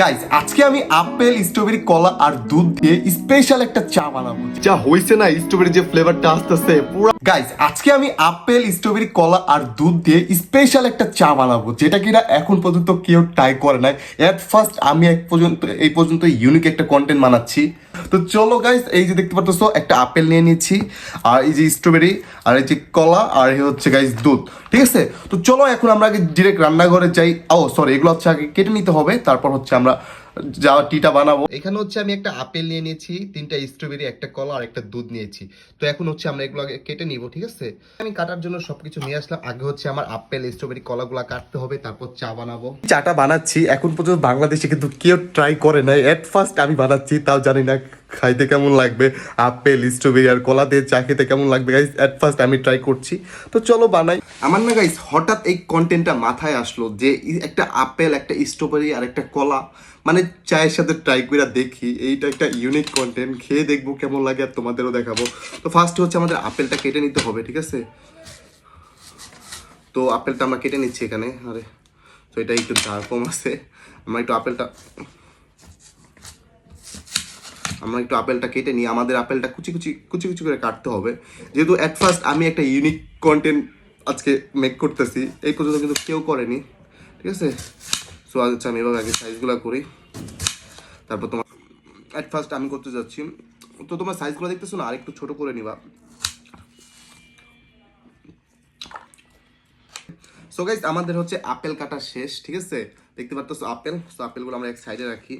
Guys আজকে আমি apple strawberry কলা আর দুধ দিয়ে স্পেশাল একটা চা বানাবো। যা হয়েছে না স্ট্রবেরি যে ফ্লেভারটা আসতেছে পুরো গাইস আজকে আমি আপেল স্ট্রবেরি কলা আর দুধ দিয়ে স্পেশাল একটা চা বানাবো যেটা কিনা এখন পর্যন্ত কেউ ট্রাই করে নাই। এট ফার্স্ট আমি এক পর্যন্ত এই পর্যন্ত ইউনিক একটা কন্টেন্ট বানাচ্ছি। তো চলো গাইস এই যে দেখতে পাচ্ছ একটা আপেল নিয়ে নিচ্ছি, আর এই যে স্ট্রবেরি আর এই যে কলা, আর এই হচ্ছে গাইস দুধ, ঠিক আছে? তো চলো, এখন আমরা আগে ডিরেক্ট রান্নাঘরে যাই। ও সরি এগুলো হচ্ছে আগে কেটে নিতে হবে, তারপর হচ্ছে আমরা যা টিটা বানাবো। এখানে হচ্ছে আমি একটা আপেল নিয়ে নিয়েছি তিনটা স্ট্রবেরি একটা কলা আর একটা দুধ নিয়েছি। তো এখন হচ্ছে আমরা এগুলো কেটে নিব ঠিক আছে? আমি কাটার জন্য সবকিছু নিয়ে আসলাম। আগে হচ্ছে আমার আপেল স্ট্রবেরি কলাগুলো কাটতে হবে তারপর চা বানাবো। চাটা বানাচ্ছি এখন পর্যন্ত বাংলাদেশে কিন্তু কেউ ট্রাই করে নাই। এট ফার্স্ট আমি বানাচ্ছি তাও জানি না খাইতে কেমন লাগবে। আপেল স্ট্রবেরি আর কলা দিয়ে চা খেতে কেমন লাগবে গাইস এট ফার্স্ট আমি ট্রাই করছি। তো চলো বানাই। আমার না গাইস হঠাৎ এই কন্টেন্টটা মাথায় আসলো যে একটা আপেল একটা স্ট্রবেরি আর একটা কলা। মানে চায়ের সাথে ট্রাই করে দেখি, এইটা একটা ইউনিক কন্টেন্ট খেয়ে দেখব কেমন লাগে আর তোমাদেরও দেখাবো। তো ফার্স্ট হচ্ছে আমাদের আপেলটা কেটে নিতে হবে, ঠিক আছে? তো আপেলটা আমরা কেটে নিচ্ছি এখানে, আরে, তো এটা একটু ধার কম আছে। আমরা একটু আপেলটা, আমরা একটু আপেলটা কেটে নিই। আমাদের আপেলটা কুচি কুচি কুচি কুচি করে কাটতে হবে। যেহেতু অ্যাট ফার্স্ট আমি একটা ইউনিক কন্টেন্ট আজকে মেক করতেছি, এই পর্যন্ত কিন্তু কেউ করেনি, ঠিক আছে? সো আজ হচ্ছে আমি এভাবে আগে সাইজগুলো করি। তারপর তোমার অ্যাট ফার্স্ট আমি করতে যাচ্ছি। তো তোমার সাইজগুলো দেখতেছো না? আরেকটু ছোট করে নিবা। সো গাইজ আমাদের হচ্ছে আপেল কাটা শেষ, ঠিক আছে? দেখতে পাচ্ছ আপেল? সো আপেলগুলো আমরা এক সাইডে রাখি।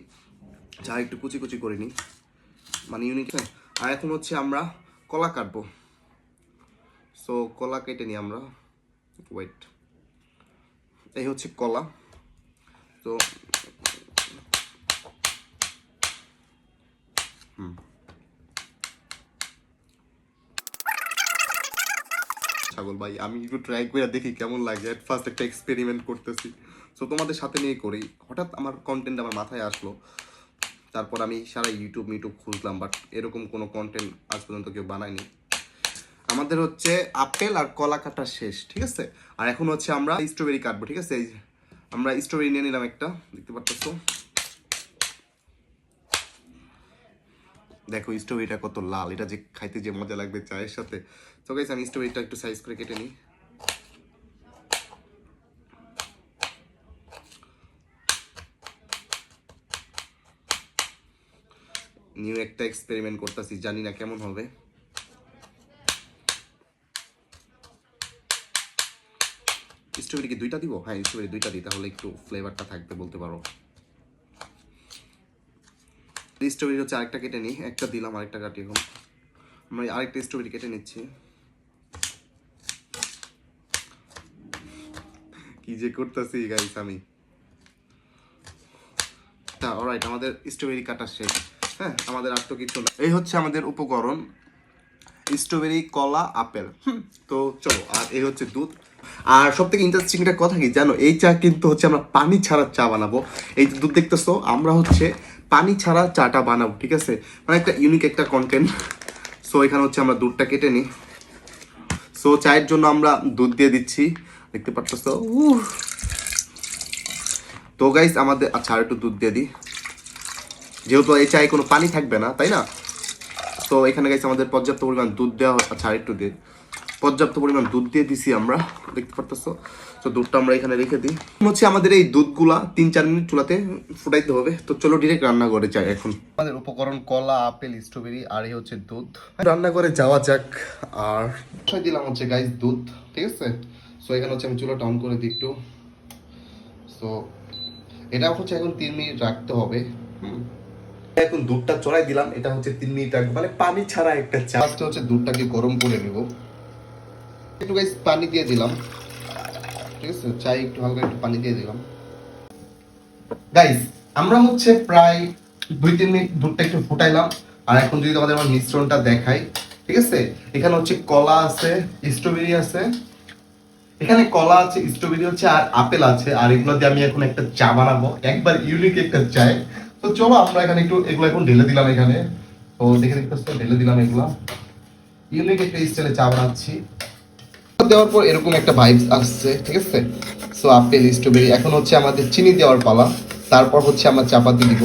যা একটু কুচি কুচি করে নিই। মানে ইউনিক আর এখন হচ্ছে আমরা কলা কাটবো। সো কলা কেটে নিই আমরা। ওয়েট এই হচ্ছে কলা। তো ছাগল, ভাই। আমি একটু ট্রাই করে দেখি কেমন লাগে। এট ফার্স্ট একটা এক্সপেরিমেন্ট করতেছি। সো তোমাদের সাথে নিয়ে করি। হঠাৎ আমার কন্টেন্ট আমার মাথায় আসলো। তারপর আমি সারা ইউটিউব মিউটিউব খুঁজলাম বাট এরকম কোনো কন্টেন্ট আজ পর্যন্ত কেউ বানায়নি। আমাদের হচ্ছে আপেল আর কলা কাটা শেষ, ঠিক আছে? আর এখন হচ্ছে আমরা স্ট্রবেরি কাটবো, ঠিক আছে? আমরা স্ট্রবেরি নিয়ে নিলাম একটা, দেখতে পাচ্ছ দেখো স্ট্রবেরিটা কত লাল। এটা যে খাইতে যে মজা লাগবে চায়ের সাথে। তো গাইস আমি স্ট্রবেরিটা একটু সাইজ করে কেটে নিই। নিউ একটা এক্সপেরিমেন্ট করতেছি, জানি না কেমন হবে। স্ট্রবেরি কি দুইটা দিব? হ্যাঁ স্ট্রবেরি দুইটা দিই, তাহলে একটু ফ্লেভারটা থাকবে, বলতে পারো। স্ট্রবেরি হচ্ছে আরেকটা কেটে নিই। একটা দিলাম, আরেকটা কাটি এখন আমরা আরেকটা স্ট্রবেরি কেটে নিচ্ছি। কি যে করতেছি গাইস আমি। তা অলরাইট আমাদের স্ট্রবেরি কাটা শেষ। হ্যাঁ আমাদের আর তো কিছু না। এই হচ্ছে আমাদের উপকরণ। স্ট্রবেরি কলা, আপেল। তো চলো, আর এই হচ্ছে দুধ। আর সব থেকে ইন্টারেস্টিং একটা কথা কি জানো? এই চা কিন্তু হচ্ছে আমরা পানি ছাড়া চা বানাবো। এই দুধ দেখতেছো, আমরা হচ্ছে পানি ছাড়া চাটা বানাবো, ঠিক আছে? মানে একটা ইউনিক একটা কন্টেন্ট সো এখানে হচ্ছে আমরা দুধটা কেটে নিই। সো চায়ের জন্য আমরা দুধ দিয়ে দিচ্ছি। দেখতে উহ। তো গাইস আমাদের আচ্ছা আর একটু দুধ দিয়ে দিই। যেহেতু এই চায়ে কোনো পানি থাকবে না, তাই না? তো এখানে গাইছে আমাদের পর্যাপ্ত পরিমাণ দুধ দেওয়া আচ্ছা আরেকটু দিয়ে পর্যাপ্ত পরিমাণ দুধ দিয়ে দিছি আমরা। দেখতে পারতেছো? তো দুধটা আমরা এখানে রেখে দিই। হচ্ছে আমাদের এই দুধগুলা তিন চার মিনিট চুলাতে ফুটাইতে হবে। তো চলো ডিরেক্ট রান্না করে যাই এখন। আমাদের উপকরণ কলা আপেল স্ট্রবেরি আর এই হচ্ছে দুধ। রান্না করে যাওয়া যাক আর ছয় দিলাম হচ্ছে গাইস দুধ ঠিক আছে? সো এখানে হচ্ছে আমি চুলাটা অন করে দিই একটু। সো এটা হচ্ছে এখন তিন মিনিট রাখতে হবে। হুম। এখন দুধটা চড়াই দিলাম এটা হচ্ছে তিন মিনিট রাখব। মানে পানি ছাড়া একটা চা। হচ্ছে দুধটাকে গরম করে নেব। একটু গাইস পানি দিয়ে দিলাম। ঠিক আছে? চাই একটু হালকা একটু পানি দিয়ে দিলাম। গাইস আমরা হচ্ছে প্রায় দুই, তিন মিনিট দুধটা একটু ফুটাইলাম। আর এখন যদি তোমাদের আমার মিশ্রণটা দেখাই, ঠিক আছে? এখানে হচ্ছে কলা আছে স্ট্রবেরি আছে। এখানে কলা আছে স্ট্রবেরি হচ্ছে, আর আপেল আছে। আর এগুলো দিয়ে আমি এখন একটা চা বানাবো। একবার ইউনিক একটা চায় তো চলো, আমরা এখানে একটু এগুলো এখন ঢেলে দিলাম এখানে। তো দেখে দেখতে ঢেলে দিলাম এগুলো। ইউনিক একটা স্টাইলে চা বানাচ্ছি। দেওয়ার পর এরকম একটা ভাইবস আসছে ঠিক আছে? সো আপেল স্ট্রবেরি এখন হচ্ছে আমাদের চিনি দেওয়ার পালা। তারপর হচ্ছে আমরা চাপাতি দিব।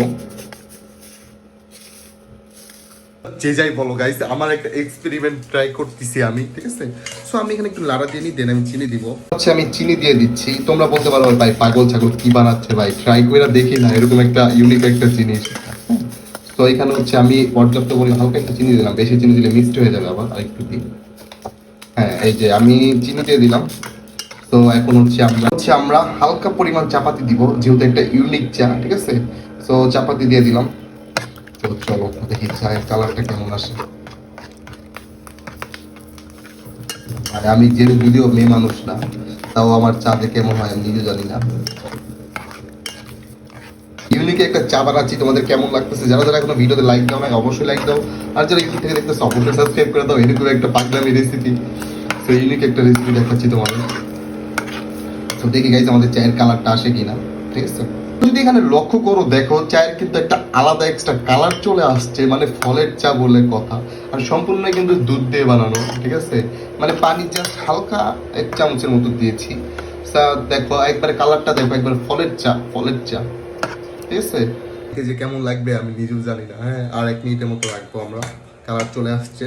যে যাই বলো গাইস আমার একটা এক্সপেরিমেন্ট ট্রাই করতেছি আমি ঠিক আছে? সো আমি এখানে একটু লাড়া দিয়ে নিই দেন আমি চিনি দিব। হচ্ছে আমি চিনি দিয়ে দিচ্ছি। তোমরা বলতে পারো ভাই পাগল ছাগল কি বানাচ্ছে ভাই? ট্রাই করে দেখি না এরকম একটা ইউনিক একটা জিনিস তো এখানে হচ্ছে আমি পর্যাপ্ত পরিমাণ হালকা একটু চিনি দিলাম। বেশি চিনি দিলে মিষ্টি হয়ে যাবে আবার আরেকটু দিই হ্যাঁ এই যে আমি চিনি দিয়ে দিলাম। তো এখন হচ্ছে আমরা হচ্ছে আমরা হালকা পরিমাণ চাপাতি দিব, যেহেতু একটা ইউনিক চা, ঠিক আছে? তো চাপাতি দিয়ে দিলাম। তো চলো, দেখি চায়ের কালারটা কেমন আসে। আর আমি যে যদিও মেয়ে মানুষ না, তাও আমার চা দেখে কেমন হয়, আমি নিজে জানি না। ইউনিক একটা চা বানাচ্ছি তোমাদের কেমন লাগতেছে? যারা যারা এখনও ভিডিওতে লাইক দাও না অবশ্যই লাইক দাও। আর যারা ইউটিউব থেকে দেখতেছো, অবশ্যই সাবস্ক্রাইব করে দাও এরকম একটা পাগলামি রেসিপি তো ইউনিক একটা রেসিপি দেখাচ্ছি তোমাদের। তো দেখি গাইজ আমাদের চায়ের কালারটা আসে কিনা। ঠিক আছে? যদি এখানে লক্ষ্য করো, দেখো, চায়ের কিন্তু একটা আলাদা এক্সট্রা কালার চলে আসছে মানে ফলের চা বলে কথা। আর সম্পূর্ণ কিন্তু দুধ দিয়ে বানানো, ঠিক আছে? মানে পানি জাস্ট হালকা এক চামচের মতো দিয়েছি। দেখো, একবারে কালারটা দেখো, একবার ফলের চা ফলের চা। ঠিক আছে এই যে কেমন লাগবে আমি নিজেও জানি না হ্যাঁ আর এক মিনিটের মতো রাখব আমরা। কালার চলে আসছে।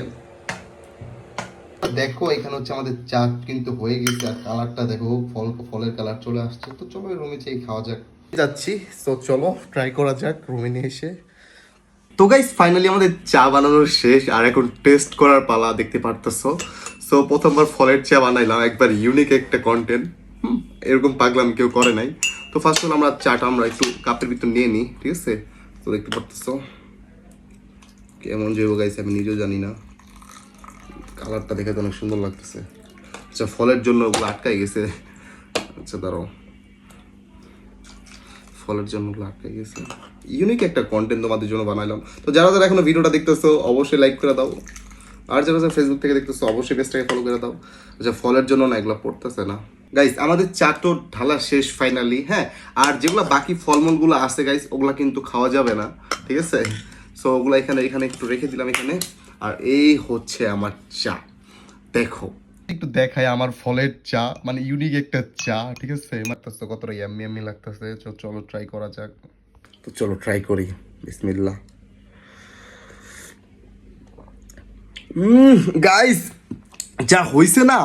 দেখো এখানে হচ্ছে আমাদের চা কিন্তু হয়ে গেছে আর কালারটা দেখো ফল ফলের কালার চলে আসছে। তো চলো রুমে চেয়ে খাওয়া যাক। যাচ্ছি তো চলো ট্রাই করা যাক রুমে নিয়ে এসে। তো গাইস ফাইনালি আমাদের চা বানানোর শেষ আর এখন টেস্ট করার পালা দেখতে পারতেছো। সো প্রথমবার ফলের চা বানাইলাম একবার ইউনিক একটা কন্টেন্ট এরকম পাগলাম কেউ করে নাই। তো ফার্স্ট অল আমরা চাটা আমরা একটু কাপের ভিতর নিয়ে নিই, ঠিক আছে? তো দেখতে পারতেছো? কেমন যাব গাইছে আমি নিজেও জানি না। কালারটা দেখে অনেক সুন্দর লাগতেছে। আচ্ছা ফলের জন্য ওগুলো আটকাই গেছে। আচ্ছা দাঁড়াও। ফলের জন্য ওগুলো আটকাই গেছে। ইউনিক একটা কন্টেন্ট তোমাদের জন্য বানাইলাম। তো যারা যারা এখনও ভিডিওটা দেখতেছো, অবশ্যই লাইক করে দাও। আর যারা যারা ফেসবুক থেকে দেখতেছো, অবশ্যই পেজটাকে ফলো করে দাও। আচ্ছা ফলের জন্য না এগুলো পড়তেছে না। গাইস আমাদের চাটো ঢালা শেষ ফাইনালি হ্যাঁ? আর যেগুলো বাকি ফলমূলগুলো আছে গাইস ওগুলা কিন্তু খাওয়া যাবে না, ঠিক আছে? সো ওগুলো এখানে এখানে একটু রেখে দিলাম এখানে। আর এই হচ্ছে আমার চা। দেখো। একটু দেখাই আমার ফলের চা মানে ইউনিক একটা চা, ঠিক আছে? লাগতেছে কতটা ইয়াম্মি ইয়াম্মি লাগতেছে। চলো ট্রাই করা যাক। তো চলো ট্রাই করি। বিসমিল্লাহ। গাইস যা হইছে না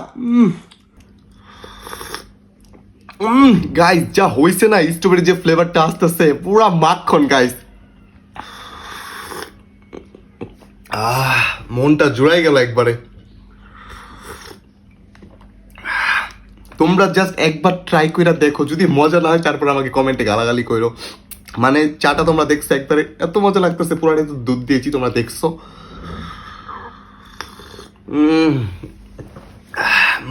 গাইস যা হইছে না স্ট্রবেরি যে ফ্লেভারটা আসতেছে পুরা মাখন গাইস আহ মনটা জুড়াই গেল একবারে। তোমরা জাস্ট একবার ট্রাই করে দেখো যদি মজা না হয় তারপর আমাকে কমেন্টে গালাগালি করো মানে চাটা তোমরা দেখছ একবারে এত মজা লাগতেছে পুরানি দুধ দিয়েছি তোমরা দেখছ। উম,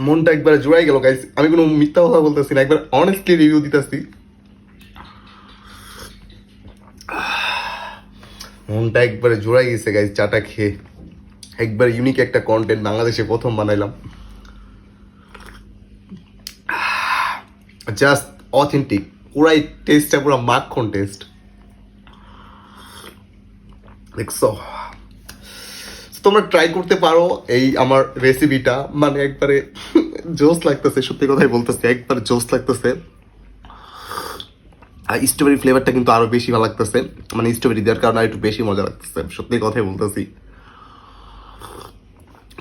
মনটা একবারে জোড়াই গেল গাইস আমি কোনো মিথ্যা কথা বলতেছি না, একবার অনেস্টলি রিভিউ দিতেছি। মনটা একবারে জোড়াই গেছে গাইস চাটা খেয়ে। একবার ইউনিক একটা কন্টেন্ট বাংলাদেশে প্রথম বানাইলাম। জাস্ট অথেন্টিক পুরাই টেস্টটা পুরো মাখন টেস্ট দেখছ? তোমরা ট্রাই করতে পারো এই আমার রেসিপিটা মানে একবারে জোস লাগতেছে সত্যি কথাই বলতেছে একবার জোস লাগতেছে। আর স্ট্রবেরি ফ্লেভারটা কিন্তু আরও বেশি ভালো লাগতেছে। মানে স্ট্রবেরি দেওয়ার কারণে একটু বেশি মজা লাগতেছে সত্যি কথাই বলতেছি।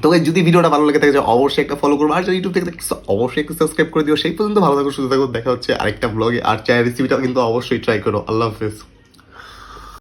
তো guys, যদি ভিডিওটা ভালো লাগে থাকে অবশ্যই একটা ফলো করব। আর যদি ইউটিউব থেকে দেখছ অবশ্যই একটা সাবস্ক্রাইব করে দিও। সেই পর্যন্ত ভালো থাকো সুস্থ থাকো। দেখা হচ্ছে আরেকটা ব্লগে আর চায়ের রেসিপিটা কিন্তু অবশ্যই ট্রাই করো। আল্লাহ হাফেজ।